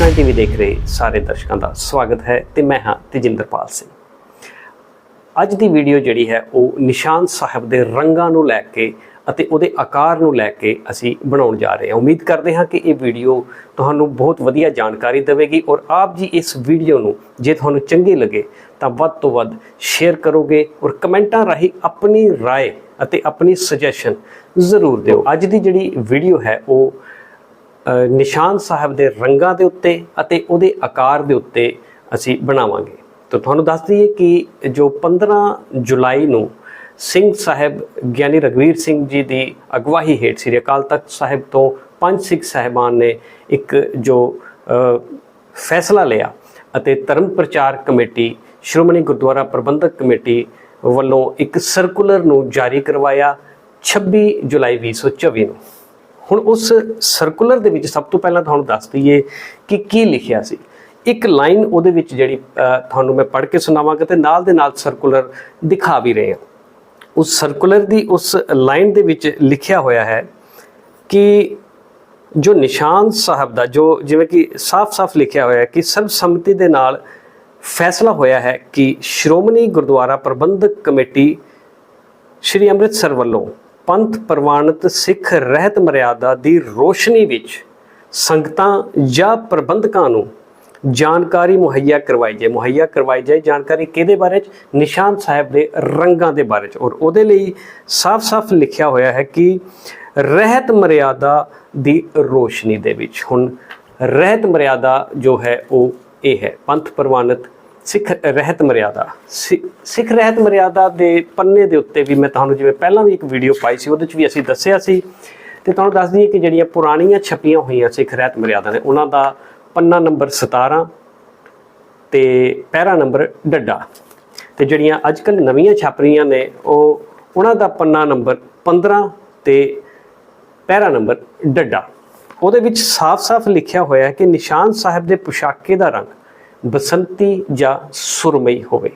Nine TV ਦੇਖ ਰਹੇ ਸਾਰੇ ਦਰਸ਼ਕਾਂ ਦਾ ਸਵਾਗਤ ਹੈ ਤੇ ਮੈਂ ਹਾਂ ਤੇਜਿੰਦਰਪਾਲ ਸਿੰਘ ਅੱਜ ਦੀ ਵੀਡੀਓ ਜਿਹੜੀ ਹੈ ਉਹ ਨਿਸ਼ਾਨ ਸਾਹਿਬ ਦੇ ਰੰਗਾਂ ਨੂੰ ਲੈ ਕੇ ਅਤੇ ਉਹਦੇ ਆਕਾਰ ਨੂੰ ਲੈ ਕੇ ਅਸੀਂ ਬਣਾਉਣ ਜਾ ਰਹੇ ਹਾਂ ਉਮੀਦ ਕਰਦੇ ਹਾਂ ਕਿ ਇਹ ਵੀਡੀਓ ਤੁਹਾਨੂੰ ਬਹੁਤ ਵਧੀਆ ਜਾਣਕਾਰੀ ਦੇਵੇਗੀ ਔਰ ਆਪ ਜੀ ਇਸ ਵੀਡੀਓ ਨੂੰ ਜੇ ਤੁਹਾਨੂੰ ਚੰਗੀ ਲੱਗੇ ਤਾਂ ਵੱਧ ਤੋਂ ਵੱਧ ਸ਼ੇਅਰ ਕਰੋਗੇ ਔਰ ਕਮੈਂਟਾਂ ਰਾਹੀਂ ਆਪਣੀ رائے ਅਤੇ ਆਪਣੀ ਸੁਜੈਸ਼ਨ ਜ਼ਰੂਰ ਦਿਓ ਅੱਜ ਦੀ ਜਿਹੜੀ ਵੀਡੀਓ ਹੈ ਉਹ ਅ, ਨਿਸ਼ਾਨ ਸਾਹਿਬ ਦੇ ਰੰਗਾਂ ਦੇ ਉੱਤੇ ਅਤੇ ਉਹਦੇ ਆਕਾਰ ਦੇ ਉੱਤੇ ਅਸੀਂ ਬਣਾਵਾਂਗੇ। ਤਾਂ ਤੁਹਾਨੂੰ ਦੱਸ ਦਈਏ ਕਿ ਜੋ 15 ਜੁਲਾਈ ਨੂੰ ਸਿੰਘ ਸਾਹਿਬ ਗਿਆਨੀ ਰਗਵੀਰ ਸਿੰਘ ਜੀ ਦੀ ਅਗਵਾਈ ਹੇਠ ਸ੍ਰੀ ਅਕਾਲ ਤਖਤ ਸਾਹਿਬ ਤੋਂ ਪੰਜ ਸਿੱਖ ਸਾਹਿਬਾਨ ਨੇ ਇੱਕ ਜੋ ਫੈਸਲਾ ਲਿਆ ਅਤੇ ਧਰਮ ਪ੍ਰਚਾਰ ਕਮੇਟੀ, ਸ਼੍ਰੋਮਣੀ ਗੁਰਦੁਆਰਾ ਪ੍ਰਬੰਧਕ ਕਮੇਟੀ ਵੱਲੋਂ ਇੱਕ ਸਰਕੂਲਰ ਨੂੰ ਜਾਰੀ ਕਰਵਾਇਆ 26 ਜੁਲਾਈ 2024 ਨੂੰ। ਹੁਣ ਉਸ ਸਰਕੂਲਰ ਦੇ ਵਿੱਚ ਸਭ ਤੋਂ ਪਹਿਲਾਂ ਤੁਹਾਨੂੰ ਦੱਸ ਦਈਏ ਕਿ ਕੀ ਲਿਖਿਆ ਸੀ। ਇੱਕ ਲਾਈਨ ਉਹਦੇ ਵਿੱਚ ਜਿਹੜੀ ਤੁਹਾਨੂੰ ਮੈਂ ਪੜ੍ਹ ਕੇ ਸੁਣਾਵਾਂਗਾ ਤੇ ਨਾਲ ਦੇ ਨਾਲ ਸਰਕੂਲਰ ਦਿਖਾ ਵੀ ਰਹੇ ਹਾਂ। ਉਸ ਸਰਕੂਲਰ ਦੀ ਉਸ ਲਾਈਨ ਦੇ ਵਿੱਚ ਲਿਖਿਆ ਹੋਇਆ ਹੈ ਕਿ ਜੋ ਨਿਸ਼ਾਨ ਸਾਹਿਬ ਦਾ, ਜੋ ਜਿਵੇਂ ਕਿ ਸਾਫ਼-ਸਾਫ਼ ਲਿਖਿਆ ਹੋਇਆ ਹੈ ਕਿ ਸਰਬਸੰਮਤੀ ਦੇ ਨਾਲ ਫੈਸਲਾ ਹੋਇਆ ਹੈ ਕਿ ਸ਼੍ਰੋਮਣੀ ਗੁਰਦੁਆਰਾ ਪ੍ਰਬੰਧਕ ਕਮੇਟੀ ਸ਼੍ਰੀ ਅੰਮ੍ਰਿਤਸਰ ਵੱਲੋਂ ਪੰਥ ਪ੍ਰਵਾਨਿਤ ਸਿੱਖ ਰਹਿਤ ਮਰਿਆਦਾ ਦੀ ਰੋਸ਼ਨੀ ਵਿੱਚ ਸੰਗਤਾਂ ਜਾਂ ਪ੍ਰਬੰਧਕਾਂ ਨੂੰ ਜਾਣਕਾਰੀ ਮੁਹੱਈਆ ਕਰਵਾਈ ਜਾਏ। ਮੁਹੱਈਆ ਕਰਵਾਈ ਜਾਏ ਜਾਣਕਾਰੀ ਕਿਹਦੇ ਬਾਰੇ ਚ? ਨਿਸ਼ਾਨ ਸਾਹਿਬ ਦੇ ਰੰਗਾਂ ਦੇ ਬਾਰੇ ਚ। ਔਰ ਉਹਦੇ ਲਈ ਸਾਫ਼-ਸਾਫ਼ ਲਿਖਿਆ ਹੋਇਆ ਹੈ ਕਿ ਰਹਿਤ ਮਰਿਆਦਾ ਦੀ ਰੋਸ਼ਨੀ ਦੇ ਵਿੱਚ। ਹੁਣ ਰਹਿਤ ਮਰਿਆਦਾ ਜੋ ਹੈ ਉਹ ਇਹ ਹੈ। ਪੰਥ ਪ੍ਰਵਾਨਿਤ ਸਿੱਖ ਰਹਿਤ ਮਰਿਆਦਾ। ਸਿ- ਸਿੱਖ ਰਹਿਤ ਮਰਿਆਦਾ ਦੇ ਪੰਨੇ ਦੇ ਉੱਤੇ ਵੀ ਮੈਂ ਤੁਹਾਨੂੰ ਜਿਵੇਂ ਪਹਿਲਾਂ ਵੀ ਇੱਕ ਵੀਡੀਓ ਪਾਈ ਸੀ, ਉਹਦੇ ਵਿੱਚ ਵੀ ਅਸੀਂ ਦੱਸਿਆ ਸੀ ਤੇ ਤੁਹਾਨੂੰ ਦੱਸ ਦਈਏ ਕਿ ਜਿਹੜੀਆਂ ਪੁਰਾਣੀਆਂ ਛਪੀਆਂ ਹੋਈਆਂ ਸਿੱਖ ਰਹਿਤ ਮਰਿਆਦਾ ਨੇ, ਉਹਨਾਂ ਦਾ ਪੰਨਾ ਨੰਬਰ 17 ਤੇ ਪੈਰਾ ਨੰਬਰ ਡੱਡਾ। ਤੇ ਜਿਹੜੀਆਂ ਅੱਜਕੱਲ ਨਵੀਆਂ ਛਪ ਰਹੀਆਂ ਨੇ, ਉਹ, ਉਹਨਾਂ ਦਾ ਪੰਨਾ ਨੰਬਰ 15 ਤੇ ਪੈਰਾ ਨੰਬਰ ਡੱਡਾ। ਉਹਦੇ ਵਿੱਚ ਸਾਫ਼-ਸਾਫ਼ ਲਿਖਿਆ ਹੋਇਆ ਹੈ ਕਿ ਨਿਸ਼ਾਨ ਸਾਹਿਬ ਦੇ ਪੁਸ਼ਾਕੇ ਦਾ ਰੰਗ ਬਸੰਤੀ ਜਾਂ ਸੁਰਮਈ ਹੋਵੇ।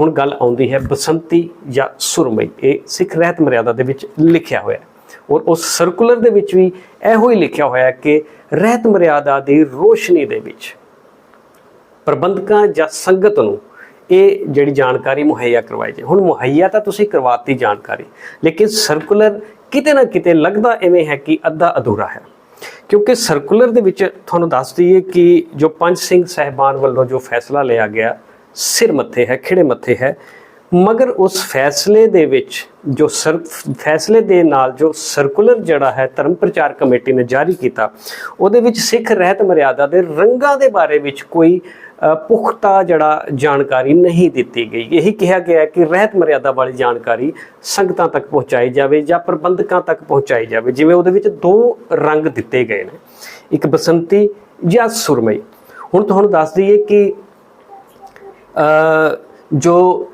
ਹੁਣ ਗੱਲ ਆਉਂਦੀ ਹੈ ਬਸੰਤੀ ਜਾਂ ਸੁਰਮਈ। ਇਹ ਸਿੱਖ ਰਹਿਤ ਮਰਿਆਦਾ ਦੇ ਵਿੱਚ ਲਿਖਿਆ ਹੋਇਆ ਹੈ। ਔਰ ਉਸ ਸਰਕੂਲਰ ਦੇ ਵਿੱਚ ਵੀ ਇਹੋ ਹੀ ਲਿਖਿਆ ਹੋਇਆ ਹੈ ਕਿ ਰਹਿਤ ਮਰਿਆਦਾ ਦੀ ਰੋਸ਼ਨੀ ਦੇ ਵਿੱਚ ਪ੍ਰਬੰਧਕਾਂ ਜਾਂ ਸੰਗਤ ਨੂੰ ਇਹ ਜਿਹੜੀ ਜਾਣਕਾਰੀ ਮੁਹੱਈਆ ਕਰਵਾਈ ਜਾਏ। ਹੁਣ ਮੁਹੱਈਆ ਤਾਂ ਤੁਸੀਂ ਕਰਵਾਤੀ ਜਾਣਕਾਰੀ, ਲੇਕਿਨ ਸਰਕੂਲਰ ਕਿਤੇ ਨਾ ਕਿਤੇ ਲੱਗਦਾ ਐਵੇਂ ਹੈ ਕਿ ਅੱਧਾ ਅਧੂਰਾ ਹੈ। ਕਿਉਂਕਿ ਸਰਕੂਲਰ ਦੇ ਵਿੱਚ ਤੁਹਾਨੂੰ ਦੱਸ ਦਈਏ ਕਿ ਜੋ ਪੰਜ ਸਿੰਘ ਸਹਿਬਾਨ ਵੱਲੋਂ ਜੋ ਫੈਸਲਾ ਲਿਆ ਗਿਆ, ਸਿਰ ਮੱਥੇ ਹੈ ਖਿੜੇ ਮੱਥੇ ਹੈ, ਮਗਰ ਉਸ ਫੈਸਲੇ ਦੇ ਵਿੱਚ ਜੋ ਸਰ, ਫੈਸਲੇ ਦੇ ਨਾਲ ਜੋ ਸਰਕੂਲਰ ਜਿਹੜਾ ਹੈ, ਧਰਮ ਪ੍ਰਚਾਰ ਕਮੇਟੀ ਨੇ ਜਾਰੀ ਕੀਤਾ, ਉਹਦੇ ਵਿੱਚ ਸਿੱਖ ਰਹਿਤ ਮਰਿਆਦਾ ਦੇ ਰੰਗਾਂ ਦੇ ਬਾਰੇ ਵਿੱਚ ਕੋਈ ਪੁਖਤਾ ਜਿਹੜਾ ਜਾਣਕਾਰੀ ਨਹੀਂ ਦਿੱਤੀ ਗਈ। ਇਹੀ ਕਿਹਾ ਗਿਆ ਕਿ ਰਹਿਤ ਮਰਿਆਦਾ ਵਾਲੀ ਜਾਣਕਾਰੀ ਸੰਗਤਾਂ ਤੱਕ ਪਹੁੰਚਾਈ ਜਾਵੇ ਜਾਂ ਪ੍ਰਬੰਧਕਾਂ ਤੱਕ ਪਹੁੰਚਾਈ ਜਾਵੇ, ਜਿਵੇਂ ਉਹਦੇ ਵਿੱਚ ਦੋ ਰੰਗ ਦਿੱਤੇ ਗਏ ਨੇ, ਇੱਕ ਬਸੰਤੀ ਜਾਂ ਸੁਰਮਈ। ਹੁਣ ਤੁਹਾਨੂੰ ਦੱਸ ਦਈਏ ਕਿ ਜੋ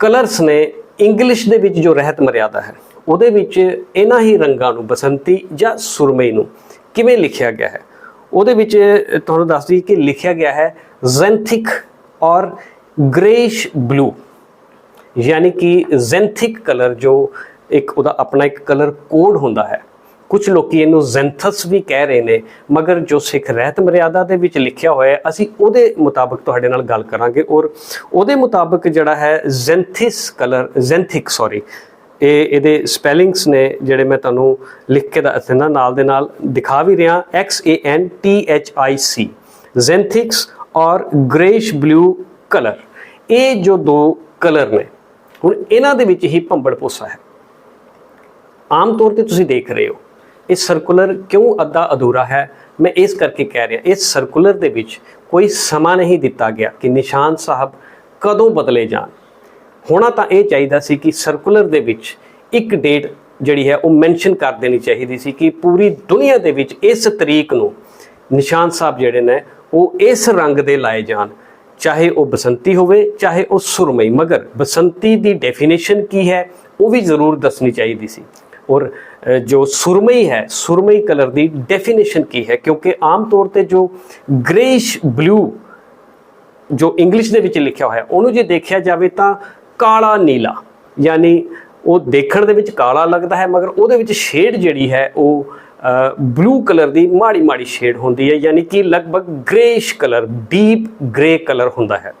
ਕਲਰਸ ਨੇ ਇੰਗਲਿਸ਼ ਦੇ ਵਿੱਚ ਜੋ ਰਹਿਤ ਮਰਿਆਦਾ ਹੈ, ਉਹਦੇ ਵਿੱਚ ਇਹਨਾਂ ਹੀ ਰੰਗਾਂ ਨੂੰ ਬਸੰਤੀ ਜਾਂ ਸੁਰਮਈ ਨੂੰ ਕਿਵੇਂ ਲਿਖਿਆ ਗਿਆ ਹੈ? ਉਹਦੇ ਵਿੱਚ ਤੁਹਾਨੂੰ ਦੱਸ ਦਈਏ ਕਿ ਲਿਖਿਆ ਗਿਆ ਹੈ ਜ਼ੈਂਥਿਕ ਔਰ ਗ੍ਰੇਸ਼ ਬਲੂ ਯਾਨੀ ਕਿ ਜ਼ੈਂਥਿਕ ਕਲਰ ਜੋ ਇੱਕ ਉਹਦਾ ਆਪਣਾ ਇੱਕ ਕਲਰ ਕੋਡ ਹੁੰਦਾ ਹੈ। ਕੁਝ ਲੋਕੀ ਇਹਨੂੰ ਜ਼ੈਂਥਸ ਵੀ ਕਹਿ ਰਹੇ ਨੇ, ਮਗਰ ਜੋ ਸਿੱਖ ਰਹਿਤ ਮਰਿਆਦਾ ਦੇ ਵਿੱਚ ਲਿਖਿਆ ਹੋਇਆ ਹੈ, ਅਸੀਂ ਉਹਦੇ ਮੁਤਾਬਕ ਤੁਹਾਡੇ ਨਾਲ ਗੱਲ ਕਰਾਂਗੇ ਔਰ ਉਹਦੇ ਮੁਤਾਬਕ ਜਿਹੜਾ ਹੈ ਜ਼ੈਂਥਿਸ ਕਲਰ ਜ਼ੈਂਥਿਕ ਸੌਰੀ ਇਹ ਇਹਦੇ ਸਪੈਲਿੰਗਸ ਨੇ ਜਿਹੜੇ ਮੈਂ ਤੁਹਾਨੂੰ ਲਿਖ ਕੇ ਦੱਸ ਦਿੰਦਾ ਨਾਲ ਦੇ ਨਾਲ ਦਿਖਾ ਵੀ ਰਿਹਾ। X A N T H I C ਜ਼ੈਂਥਿਕਸ ਔਰ ਗ੍ਰੇਸ਼ ਬਲੂ ਕਲਰ ਇਹ ਜੋ ਦੋ ਕਲਰ ਨੇ, ਹੁਣ ਇਹਨਾਂ ਦੇ ਵਿੱਚ ਹੀ ਭੰਬੜ ਪੋਸਾ ਹੈ। ਆਮ ਤੌਰ ਤੇ ਤੁਸੀਂ ਦੇਖ ਰਹੇ ਹੋ, ਇਹ ਸਰਕੂਲਰ ਕਿਉਂ ਅੱਧਾ ਅਧੂਰਾ ਹੈ? ਮੈਂ ਇਸ ਕਰਕੇ ਕਹਿ ਰਿਹਾ, ਇਸ ਸਰਕੂਲਰ ਦੇ ਵਿੱਚ ਕੋਈ ਸਮਾਂ ਨਹੀਂ ਦਿੱਤਾ ਗਿਆ ਕਿ ਨਿਸ਼ਾਨ ਸਾਹਿਬ ਕਦੋਂ ਬਦਲੇ ਜਾਣ। ਹੋਣਾ ਤਾਂ ਇਹ ਚਾਹੀਦਾ ਸੀ ਕਿ ਸਰਕੂਲਰ ਦੇ ਵਿੱਚ ਇੱਕ ਡੇਟ ਜਿਹੜੀ ਹੈ ਉਹ ਮੈਂਸ਼ਨ ਕਰ ਦੇਣੀ ਚਾਹੀਦੀ ਸੀ ਕਿ ਪੂਰੀ ਦੁਨੀਆ ਦੇ ਵਿੱਚ ਇਸ ਤਰੀਕ ਨੂੰ ਨਿਸ਼ਾਨ ਸਾਹਿਬ ਜਿਹੜੇ ਨੇ ਉਹ ਇਸ ਰੰਗ ਦੇ ਲਾਏ ਜਾਣ, ਚਾਹੇ ਉਹ ਬਸੰਤੀ ਹੋਵੇ, ਚਾਹੇ ਉਹ ਸੁਰਮਈ। ਮਗਰ ਬਸੰਤੀ ਦੀ ਡੈਫੀਨੇਸ਼ਨ ਕੀ ਹੈ, ਉਹ ਵੀ ਜ਼ਰੂਰ ਦੱਸਣੀ ਚਾਹੀਦੀ ਸੀ। ਔਰ ਜੋ ਸੁਰਮਈ ਹੈ, ਸੁਰਮਈ ਕਲਰ ਦੀ ਡੈਫੀਨੇਸ਼ਨ ਕੀ ਹੈ? ਕਿਉਂਕਿ ਆਮ ਤੌਰ ਤੇ ਜੋ ਗ੍ਰੇਸ਼ ਬਲੂ ਜੋ ਇੰਗਲਿਸ਼ ਦੇ ਵਿੱਚ ਲਿਖਿਆ ਹੋਇਆ, ਉਹਨੂੰ ਜੇ ਦੇਖਿਆ ਜਾਵੇ ਤਾਂ ਕਾਲਾ ਨੀਲਾ, ਯਾਨੀ ਉਹ ਦੇਖਣ ਦੇ ਵਿੱਚ ਕਾਲਾ ਲੱਗਦਾ ਹੈ, ਮਗਰ ਉਹਦੇ ਵਿੱਚ ਸ਼ੇਡ ਜਿਹੜੀ ਹੈ, ਉਹ ਬਲੂ ਕਲਰ ਦੀ ਮਾੜੀ ਮਾੜੀ ਸ਼ੇਡ ਹੁੰਦੀ ਹੈ, ਯਾਨੀ ਕਿ ਲਗਭਗ greyish colour deep grey colour ਹੁੰਦਾ ਹੈ।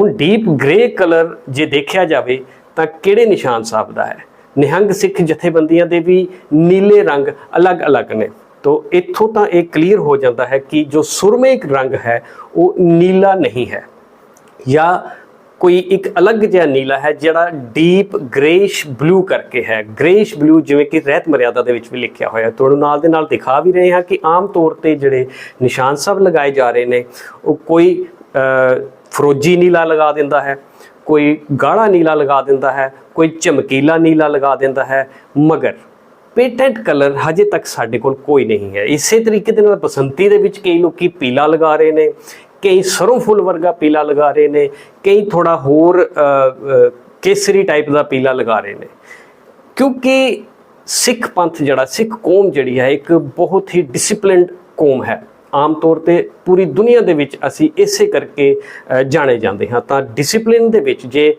ਹੁਣ ਡੀਪ ਗ੍ਰੇ ਕਲਰ ਜੇ ਦੇਖਿਆ ਜਾਵੇ, ਤਾਂ ਕਿਹੜੇ ਨਿਸ਼ਾਨ ਸਾਹਿਬ ਦਾ ਹੈ? ਨਿਹੰਗ ਸਿੱਖ ਜਥੇਬੰਦੀਆਂ ਦੇ ਵੀ ਨੀਲੇ ਰੰਗ ਅਲੱਗ-ਅਲੱਗ ਨੇ। ਤੋ ਇੱਥੋਂ ਤਾਂ ਇਹ ਕਲੀਅਰ ਹੋ ਜਾਂਦਾ ਹੈ ਕਿ ਜੋ ਸੁਰਮਈ ਰੰਗ ਹੈ, ਉਹ ਨੀਲਾ ਨਹੀਂ ਹੈ। ਜਾਂ ਕੋਈ ਇੱਕ ਅਲੱਗ ਜਿਹਾ ਨੀਲਾ ਹੈ ਜਿਹੜਾ ਡੀਪ ਗ੍ਰੇਇਸ਼ ਬਲੂ ਕਰਕੇ ਹੈ। ਗ੍ਰੇਸ਼ ਬਲੂ ਜਿਵੇਂ ਕਿ ਰਹਿਤ ਮਰਿਆਦਾ ਦੇ ਵਿੱਚ ਵੀ ਲਿਖਿਆ ਹੋਇਆ ਤੁਹਾਨੂੰ ਨਾਲ ਦੇ ਨਾਲ ਦਿਖਾ ਵੀ ਰਹੇ ਹਾਂ ਕਿ ਆਮ ਤੌਰ ਤੇ ਜਿਹੜੇ ਨਿਸ਼ਾਨ ਸਭ ਲਗਾਏ ਜਾ ਰਹੇ ਨੇ, ਉਹ ਕੋਈ ਫਰੋਜੀ ਨੀਲਾ ਲਗਾ ਦਿੰਦਾ ਹੈ, ਕੋਈ ਗਾੜਾ ਨੀਲਾ ਲਗਾ ਦਿੰਦਾ ਹੈ, ਕੋਈ ਚਮਕੀਲਾ ਨੀਲਾ ਲਗਾ ਦਿੰਦਾ ਹੈ, ਮਗਰ ਪੇਟੈਂਟ ਕਲਰ ਹਜੇ ਤੱਕ ਸਾਡੇ ਕੋਲ ਕੋਈ ਨਹੀਂ ਹੈ। ਇਸੇ ਤਰੀਕੇ ਦੇ ਨਾਲ ਬਸੰਤੀ ਦੇ ਵਿੱਚ ਕਈ ਲੋਕੀ ਪੀਲਾ ਲਗਾ ਰਹੇ ਨੇ ਕਈ ਸਰੋਂ ਫੁੱਲ ਵਰਗਾ ਪੀਲਾ ਲਗਾ ਰਹੇ ਨੇ, ਕਈ ਥੋੜਾ ਹੋਰ ਕੇਸਰੀ ਟਾਈਪ ਦਾ ਪੀਲਾ ਲਗਾ ਰਹੇ ਨੇ। ਕਿਉਂਕਿ ਸਿੱਖ ਪੰਥ ਜਿਹੜਾ, ਸਿੱਖ ਕੌਮ ਜਿਹੜੀ ਹੈ, ਇੱਕ ਬਹੁਤ ਹੀ ਡਿਸਪਲਿਨਡ ਕੌਮ ਹੈ। ਆਮ ਤੌਰ ਤੇ ਪੂਰੀ ਦੁਨੀਆ ਦੇ ਵਿੱਚ ਅਸੀਂ ਇਸੇ ਕਰਕੇ ਜਾਣੇ ਜਾਂਦੇ ਹਾਂ। ਤਾਂ ਡਿਸਪਲਿਨ ਦੇ ਵਿੱਚ ਜੇ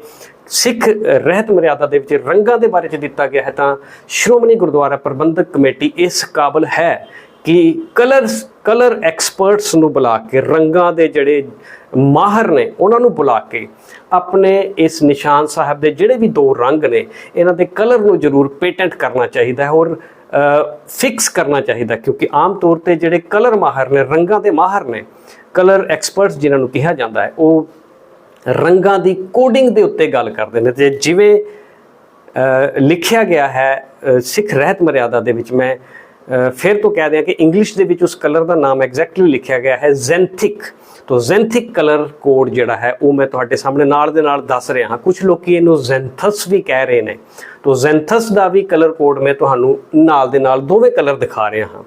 ਸਿੱਖ ਰਹਿਤ ਮਰਿਆਦਾ ਦੇ ਵਿੱਚ ਰੰਗਾਂ ਦੇ ਬਾਰੇ ਚ ਦਿੱਤਾ ਗਿਆ ਹੈ, ਤਾਂ ਸ਼੍ਰੋਮਣੀ ਗੁਰਦੁਆਰਾ ਪ੍ਰਬੰਧਕ ਕਮੇਟੀ ਇਸ ਕਾਬਲ ਹੈ ਕਿ ਕਲਰਸ, ਕਲਰ ਐਕਸਪਰਟਸ ਨੂੰ ਬੁਲਾ ਕੇ, ਰੰਗਾਂ ਦੇ ਜਿਹੜੇ ਮਾਹਰ ਨੇ, ਉਹਨਾਂ ਨੂੰ ਬੁਲਾ ਕੇ ਆਪਣੇ ਇਸ ਨਿਸ਼ਾਨ ਸਾਹਿਬ ਦੇ ਜਿਹੜੇ ਵੀ ਦੋ ਰੰਗ ਨੇ, ਇਹਨਾਂ ਦੇ ਕਲਰ ਨੂੰ ਜ਼ਰੂਰ ਪੇਟੈਂਟ ਕਰਨਾ ਚਾਹੀਦਾ ਹੈ ਔਰ ਫਿਕਸ ਕਰਨਾ ਚਾਹੀਦਾ ਕਿਉਂਕਿ ਆਮ ਤੌਰ ਤੇ ਜਿਹੜੇ ਕਲਰ ਮਾਹਰ ਨੇ, ਰੰਗਾਂ ਦੇ ਮਾਹਰ ਨੇ, ਕਲਰ ਐਕਸਪਰਟਸ ਜਿਨ੍ਹਾਂ ਨੂੰ ਕਿਹਾ ਜਾਂਦਾ ਹੈ, ਉਹ ਰੰਗਾਂ ਦੀ ਕੋਡਿੰਗ ਦੇ ਉੱਤੇ ਗੱਲ ਕਰਦੇ ਨੇ ਤੇ ਜਿਵੇਂ ਲਿਖਿਆ ਗਿਆ ਹੈ ਸਿੱਖ ਰਹਿਤ ਮਰਿਆਦਾ ਦੇ ਵਿੱਚ ਮੈਂ ਫਿਰ ਤੋਂ ਕਹਿ ਦਿਆਂ ਕਿ ਇੰਗਲਿਸ਼ ਦੇ ਵਿੱਚ ਉਸ ਕਲਰ ਦਾ ਨਾਮ ਐਗਜ਼ੈਕਟਲੀ ਲਿਖਿਆ ਗਿਆ ਹੈ ਜ਼ੈਂਥਿਕ ਤੋਂ ਜ਼ੈਂਥਿਕ ਕਲਰ ਕੋਡ ਜਿਹੜਾ ਹੈ, ਉਹ ਮੈਂ ਤੁਹਾਡੇ ਸਾਹਮਣੇ ਨਾਲ ਦੇ ਨਾਲ ਦੱਸ ਰਿਹਾ ਹਾਂ। ਕੁਝ ਲੋਕੀ ਇਹਨੂੰ ਜ਼ੈਂਥਸ ਵੀ ਕਹਿ ਰਹੇ ਨੇ। ਤੋਂ ਜ਼ੈਂਥਸ ਦਾ ਵੀ ਕਲਰ ਕੋਡ ਮੈਂ ਤੁਹਾਨੂੰ ਨਾਲ ਦੇ ਨਾਲ ਦੋਵੇਂ ਕਲਰ ਦਿਖਾ ਰਿਹਾ ਹਾਂ।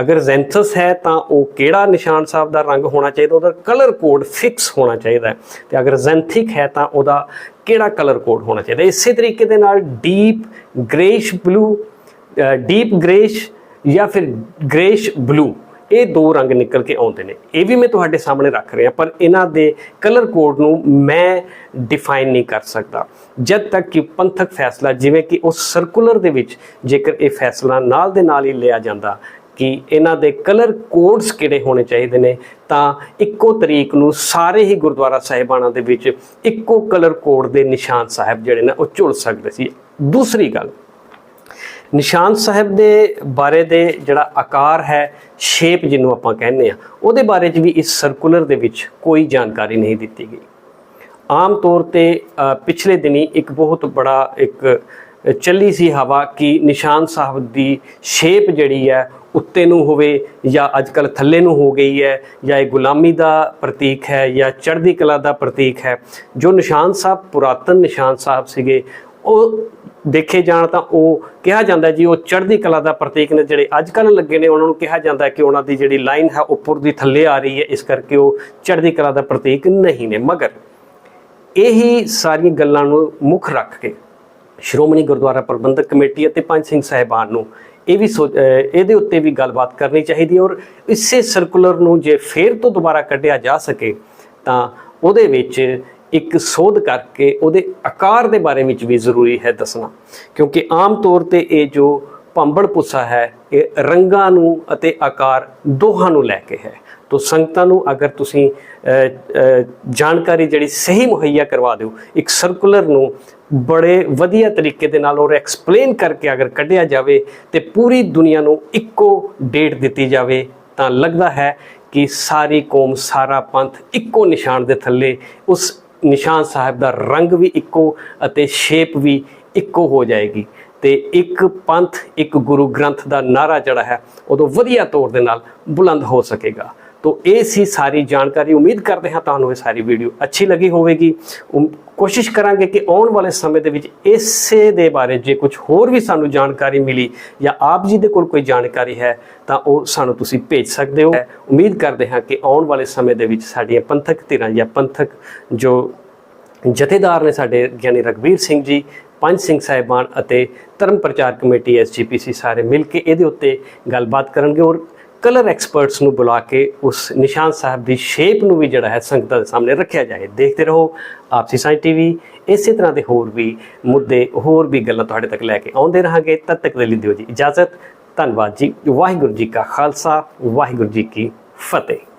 ਅਗਰ ਜ਼ੈਂਥਸ ਹੈ ਤਾਂ ਉਹ ਕਿਹੜਾ ਨਿਸ਼ਾਨ ਸਾਹਿਬ ਦਾ ਰੰਗ ਹੋਣਾ ਚਾਹੀਦਾ? ਉਹਦਾ ਕਲਰ ਕੋਡ ਫਿਕਸ ਹੋਣਾ ਚਾਹੀਦਾ ਹੈ। ਤੇ ਅਗਰ ਜ਼ੈਂਥਿਕ ਹੈ ਤਾਂ ਉਹਦਾ ਕਿਹੜਾ ਕਲਰ ਕੋਡ ਹੋਣਾ ਚਾਹੀਦਾ? ਇਸੇ ਤਰੀਕੇ ਦੇ ਨਾਲ deep greyish blue deep greyish ਜਾਂ ਫਿਰ ਗ੍ਰੇਸ਼ ਬਲੂ, ਇਹ ਦੋ ਰੰਗ ਨਿਕਲ ਕੇ ਆਉਂਦੇ ਨੇ। ਇਹ ਵੀ ਮੈਂ ਤੁਹਾਡੇ ਸਾਹਮਣੇ ਰੱਖ ਰਿਹਾ, ਪਰ ਇਹਨਾਂ ਦੇ ਕਲਰ ਕੋਡ ਨੂੰ ਮੈਂ ਡਿਫਾਈਨ ਨਹੀਂ ਕਰ ਸਕਦਾ। ਜਦ ਤੱਕ ਕਿ ਪੰਥਕ ਫੈਸਲਾ, ਜਿਵੇਂ ਕਿ ਉਸ ਸਰਕੂਲਰ ਦੇ ਵਿੱਚ ਜੇਕਰ ਇਹ ਫੈਸਲਾ ਨਾਲ ਦੇ ਨਾਲ ਹੀ ਲਿਆ ਜਾਂਦਾ ਕਿ ਇਹਨਾਂ ਦੇ ਕਲਰ ਕੋਡਸ ਕਿਹੜੇ ਹੋਣੇ ਚਾਹੀਦੇ ਨੇ, ਤਾਂ ਇੱਕੋ ਤਰੀਕ ਨੂੰ ਸਾਰੇ ਹੀ ਗੁਰਦੁਆਰਾ ਸਾਹਿਬਾਨਾਂ ਦੇ ਵਿੱਚ ਇੱਕੋ ਕਲਰ ਕੋਡ ਦੇ ਨਿਸ਼ਾਨ ਸਾਹਿਬ ਜਿਹੜੇ ਨੇ ਉਹ ਝੁਲ ਸਕਦੇ ਸੀ। ਦੂਸਰੀ ਗੱਲ ਨਿਸ਼ਾਨ ਸਾਹਿਬ ਦੇ ਬਾਰੇ ਦੇ ਜਿਹੜਾ ਆਕਾਰ ਹੈ, ਸ਼ੇਪ ਜਿਹਨੂੰ ਆਪਾਂ ਕਹਿੰਦੇ ਆ ਉਹਦੇ ਬਾਰੇ 'ਚ ਵੀ ਇਸ ਸਰਕੂਲਰ ਦੇ ਵਿੱਚ ਕੋਈ ਜਾਣਕਾਰੀ ਨਹੀਂ ਦਿੱਤੀ ਗਈ। ਆਮ ਤੌਰ ਤੇ ਪਿਛਲੇ ਦਿਨੀ ਇੱਕ ਬਹੁਤ ਬੜਾ ਇੱਕ ਚੱਲੀ ਸੀ ਹਵਾ ਕਿ ਨਿਸ਼ਾਨ ਸਾਹਿਬ ਦੀ ਸ਼ੇਪ ਜਿਹੜੀ ਹੈ, ਉੱਤੇ ਨੂੰ ਹੋਵੇ ਜਾਂ ਅੱਜਕੱਲ ਥੱਲੇ ਨੂੰ ਹੋ ਗਈ ਹੈ, ਜਾਂ ਇਹ ਗੁਲਾਮੀ ਦਾ ਪ੍ਰਤੀਕ ਹੈ ਜਾਂ ਚੜ੍ਹਦੀ ਕਲਾ ਦਾ ਪ੍ਰਤੀਕ ਹੈ, ਜੋ ਨਿਸ਼ਾਨ ਸਾਹਿਬ, ਪੁਰਾਤਨ ਨਿਸ਼ਾਨ ਸਾਹਿਬ ਸੀਗੇ, ਉਹ ਦੇਖੇ ਜਾਣ ਤਾਂ ਉਹ ਕਿਹਾ ਜਾਂਦਾ ਜੀ, ਉਹ ਚੜ੍ਹਦੀ ਕਲਾ ਦਾ ਪ੍ਰਤੀਕ ਨੇ ਜਿਹੜੇ ਅੱਜ ਕੱਲ੍ਹ ਲੱਗੇ ਨੇ, ਉਹਨਾਂ ਨੂੰ ਕਿਹਾ ਜਾਂਦਾ ਕਿ ਉਹਨਾਂ ਦੀ ਜਿਹੜੀ ਲਾਈਨ ਹੈ ਉੱਪਰ ਦੀ ਥੱਲੇ ਆ ਰਹੀ ਹੈ, ਇਸ ਕਰਕੇ ਉਹ ਚੜ੍ਹਦੀ ਕਲਾ ਦਾ ਪ੍ਰਤੀਕ ਨਹੀਂ ਨੇ। ਮਗਰ ਇਹੀ ਸਾਰੀਆਂ ਗੱਲਾਂ ਨੂੰ ਮੁੱਖ ਰੱਖ ਕੇ ਸ਼੍ਰੋਮਣੀ ਗੁਰਦੁਆਰਾ ਪ੍ਰਬੰਧਕ ਕਮੇਟੀ ਅਤੇ ਪੰਜ ਸਿੰਘ ਸਾਹਿਬਾਨ ਨੂੰ ਇਹ ਵੀ ਸੋਚ- ਇਹਦੇ ਉੱਤੇ ਵੀ ਗੱਲਬਾਤ ਕਰਨੀ ਚਾਹੀਦੀ ਹੈ ਔਰ ਇਸੇ ਸਰਕੂਲਰ ਨੂੰ ਜੇ ਫੇਰ ਤੋਂ ਦੁਬਾਰਾ ਕੱਢਿਆ ਜਾ ਸਕੇ, ਤਾਂ ਉਹਦੇ ਵਿੱਚ ਇੱਕ ਸੋਧ ਕਰਕੇ ਉਹਦੇ ਆਕਾਰ ਦੇ ਬਾਰੇ ਵਿੱਚ ਵੀ ਜ਼ਰੂਰੀ ਹੈ ਦੱਸਣਾ। ਕਿਉਂਕਿ ਆਮ ਤੌਰ ਤੇ ਇਹ ਜੋ ਭੰਬੜ ਪੁੱਸਾ ਹੈ, ਇਹ ਰੰਗਾਂ ਨੂੰ ਅਤੇ ਆਕਾਰ ਦੋਹਾਂ ਨੂੰ ਲੈ ਕੇ ਹੈ। ਤੋ ਸੰਗਤਾਂ ਨੂੰ ਅਗਰ ਤੁਸੀਂ ਜਾਣਕਾਰੀ ਜਿਹੜੀ ਸਹੀ ਮੁਹੱਈਆ ਕਰਵਾ ਦਿਓ, ਇੱਕ ਸਰਕੂਲਰ ਨੂੰ ਬੜੇ ਵਧੀਆ ਤਰੀਕੇ ਦੇ ਨਾਲ ਔਰ ਐਕਸਪਲੇਨ ਕਰਕੇ ਅਗਰ ਕੱਢਿਆ ਜਾਵੇ ਤੇ ਪੂਰੀ ਦੁਨੀਆ ਨੂੰ ਇੱਕੋ ਡੇਟ ਦਿੱਤੀ ਜਾਵੇ, ਤਾਂ ਲੱਗਦਾ ਹੈ ਕਿ ਸਾਰੀ ਕੌਮ, ਸਾਰਾ ਪੰਥ ਇੱਕੋ ਨਿਸ਼ਾਨ ਦੇ ਥੱਲੇ ਉਸ ਨਿਸ਼ਾਨ ਸਾਹਿਬ ਦਾ ਰੰਗ ਵੀ ਇੱਕੋ ਅਤੇ ਸ਼ੇਪ ਵੀ ਇੱਕੋ ਹੋ ਜਾਏਗੀ। ਤੇ ਇੱਕ ਪੰਥ, ਇੱਕ ਗੁਰੂ ਗ੍ਰੰਥ ਦਾ ਨਾਰਾ ਜਿਹੜਾ ਹੈ, ਉਦੋਂ ਵਧੀਆ ਤੌਰ ਦੇ ਨਾਲ ਬੁਲੰਦ ਹੋ ਸਕੇਗਾ। ਤੋ ਇਹ ਸੀ ਸਾਰੀ ਜਾਣਕਾਰੀ। ਉਮੀਦ ਕਰਦੇ ਹਾਂ ਤੁਹਾਨੂੰ ਇਹ ਸਾਰੀ ਵੀਡੀਓ ਅੱਛੀ ਲੱਗੀ ਹੋਵੇਗੀ। ਉਮ- ਕੋਸ਼ਿਸ਼ ਕਰਾਂਗੇ ਕਿ ਆਉਣ ਵਾਲੇ ਸਮੇਂ ਦੇ ਵਿੱਚ ਇਸੇ ਦੇ ਬਾਰੇ ਜੇ ਕੁਝ ਹੋਰ ਵੀ ਸਾਨੂੰ ਜਾਣਕਾਰੀ ਮਿਲੀ ਜਾਂ ਆਪ ਜੀ ਦੇ ਕੋਲ ਕੋਈ ਜਾਣਕਾਰੀ ਹੈ, ਤਾਂ ਉਹ ਸਾਨੂੰ ਤੁਸੀਂ ਭੇਜ ਸਕਦੇ ਹੋ। ਉਮੀਦ ਕਰਦੇ ਹਾਂ ਕਿ ਆਉਣ ਵਾਲੇ ਸਮੇਂ ਦੇ ਵਿੱਚ ਸਾਡੀਆਂ ਪੰਥਕ ਧਿਰਾਂ ਜਾਂ ਪੰਥਕ ਜੋ ਜਥੇਦਾਰ ਨੇ ਸਾਡੇ ਗਿਆਨੀ ਰਗਵੀਰ ਸਿੰਘ ਜੀ, ਪੰਜ ਸਿੰਘ ਸਾਹਿਬਾਨ ਅਤੇ ਧਰਮ ਪ੍ਰਚਾਰ ਕਮੇਟੀ ਐਸਜੀਪੀਸੀ ਸਾਰੇ ਮਿਲ ਕੇ ਇਹਦੇ ਉੱਤੇ ਗੱਲਬਾਤ ਕਰਨਗੇ ਔਰ ਕਲਰ ਐਕਸਪਰਟਸ ਨੂੰ ਬੁਲਾ ਕੇ ਉਸ ਨਿਸ਼ਾਨ ਸਾਹਿਬ ਦੀ ਸ਼ੇਪ ਨੂੰ ਵੀ ਜਿਹੜਾ ਹੈ ਸੰਗਤਾਂ ਦੇ ਸਾਹਮਣੇ ਰੱਖਿਆ ਜਾਏ। ਦੇਖਦੇ ਰਹੋ, ਆਪਸੀ ਸਾਈ ਟੀਵੀ, ਇਸੇ ਤਰ੍ਹਾਂ ਦੇ ਹੋਰ ਵੀ ਮੁੱਦੇ, ਹੋਰ ਵੀ ਗੱਲਾਂ ਤੁਹਾਡੇ ਤੱਕ ਲੈ ਕੇ ਆਉਂਦੇ ਰਹਾਂਗੇ। ਤਦ ਤੱਕ ਦੇ ਲਈ ਦਿਓ ਜੀ ਇਜਾਜ਼ਤ। ਧੰਨਵਾਦ ਜੀ। ਵਾਹਿਗੁਰੂ ਜੀ ਕਾ ਖਾਲਸਾ, ਵਾਹਿਗੁਰੂ ਜੀ ਕੀ ਫਤਿਹ।